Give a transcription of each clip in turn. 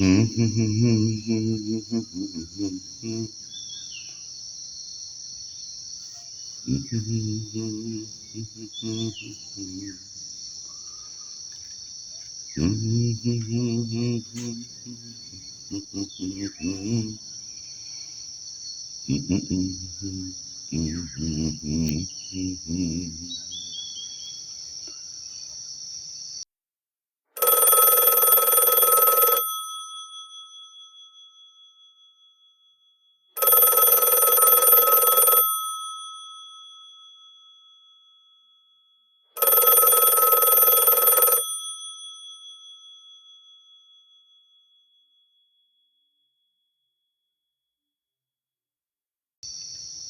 Mm-hmm.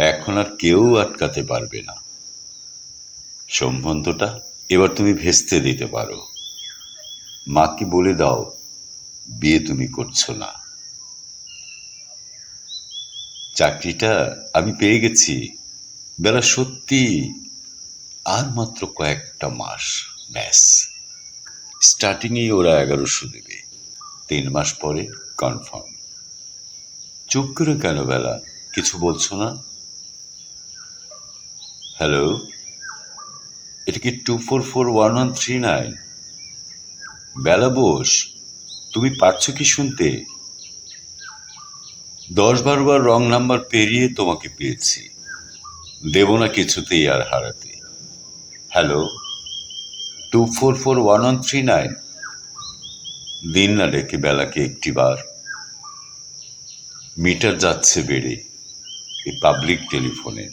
এখন আর কেউ আটকাতে পারবে না। সম্বন্ধটা এবার তুমি ভেস্তে দিতে পারো। মাকে বলে দাও, বিয়ে তুমি করছ না। চাকরিটা আমি পেয়ে গেছি। বেলা সত্যি আর মাত্র কয়েকটা মাস, ব্যাস। স্টার্টিংয়েই ওরা এগারোশো দেবে। তিন মাস পরে কনফার্ম। চুপ করে কেন বেলা? কিছু বলছো না? হ্যালো এটা কি two four four one one three nine Bela Bose, তুমি পারছ কি শুনতে? দশ বারোবার রং নাম্বার পেরিয়ে তোমাকে পেয়েছি। দেব না কিছুতেই আর হারাতে। Hello two four four one one three nine দিন না ডেকে বেলাকে একটিবার মিটার যাচ্ছে বেড়ে, এই পাবলিক টেলিফোনের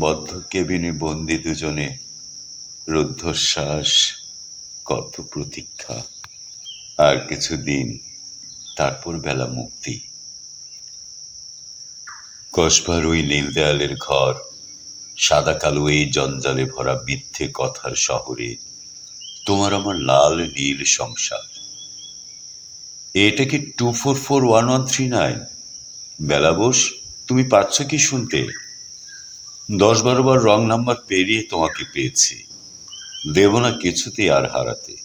বদ্ধ কেবিনে বন্দি দুজনে রুদ্ধশ্বাস কত প্রতীক্ষা। আর কিছু দিন তারপর বেলা মুক্তি। কসবার ওই নীল দেয়ালের ঘর, সাদা কালো এই জঞ্জালে ভরা মিথ্যে কথার শহরে, তোমার আমার লাল নীল সংসার। এটা কি two four four one one three nine Bela Bose, তুমি পাচ্ছ কি শুনতে? দশ বারো বার রং নাম্বার পেরিয়ে তোমাকে পেয়েছি। দেব না কিছুতেই আর হারাতে।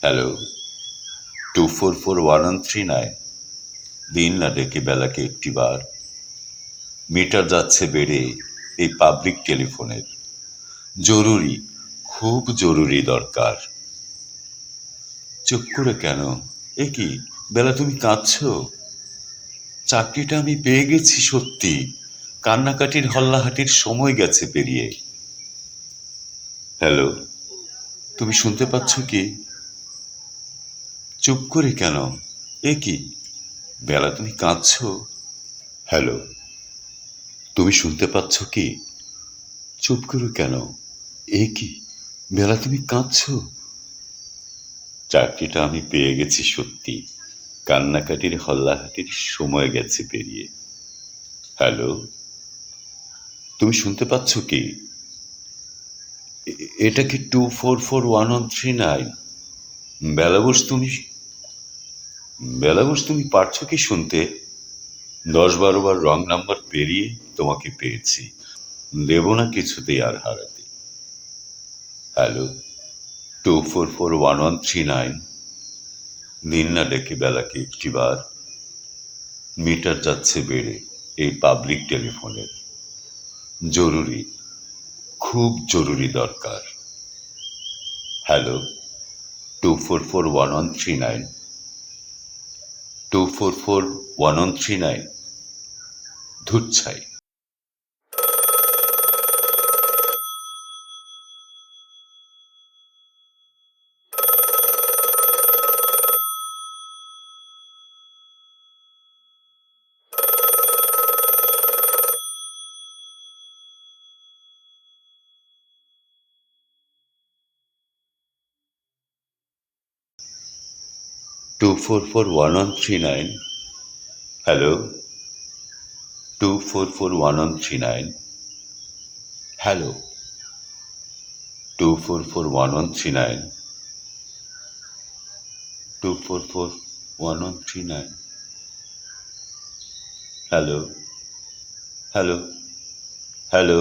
Hello, two four four one one three nine. দিন না ডেকে বেলাকে একটিবার মিটার যাচ্ছে বেড়ে এই পাবলিক টেলিফোনের। জরুরি, খুব জরুরি দরকার। চুপ করে কেন? এ কি, বেলা তুমি কাঁদছো? চাকরিটা আমি পেয়ে গেছি সত্যি। কান্নাকাটির হল্লাহাটির সময় গেছে পেরিয়ে। হ্যালো, তুমি শুনতে পাচ্ছ কি? চুপ করে কেন? এ কি? বেলা তুমি কাঁদছ? হ্যালো, তুমি শুনতে পাচ্ছ কি? চুপ করে কেন? এ কি? বেলা তুমি কাঁদছ? চাকরিটা আমি পেয়ে গেছি সত্যি। কান্নাকাটির হল্লাহাটির সময় গেছে পেরিয়ে। হ্যালো তুমি শুনতে পাচ্ছ কি? এটা কি two four four one one three nine Bela Bose তুমি বেলাবস তুমি পারছ কি শুনতে? দশ বারো বার রং নাম্বার পেরিয়ে তোমাকে পেয়েছি। দেব না কিছুতেই আর হারাতে। Hello two four four one one three nine দিন না ডেকে বেলাকে একটিবার। মিটার যাচ্ছে বেড়ে, এই পাবলিক টেলিফোনের জরুরি, খুব জরুরি দরকার। Hello two four four one one three nine two four four one one three nine ধুচ্ছাই two four four one one three nine hello two four four one one three nine hello two four four one one three nine two four four one one three nine hello hello hello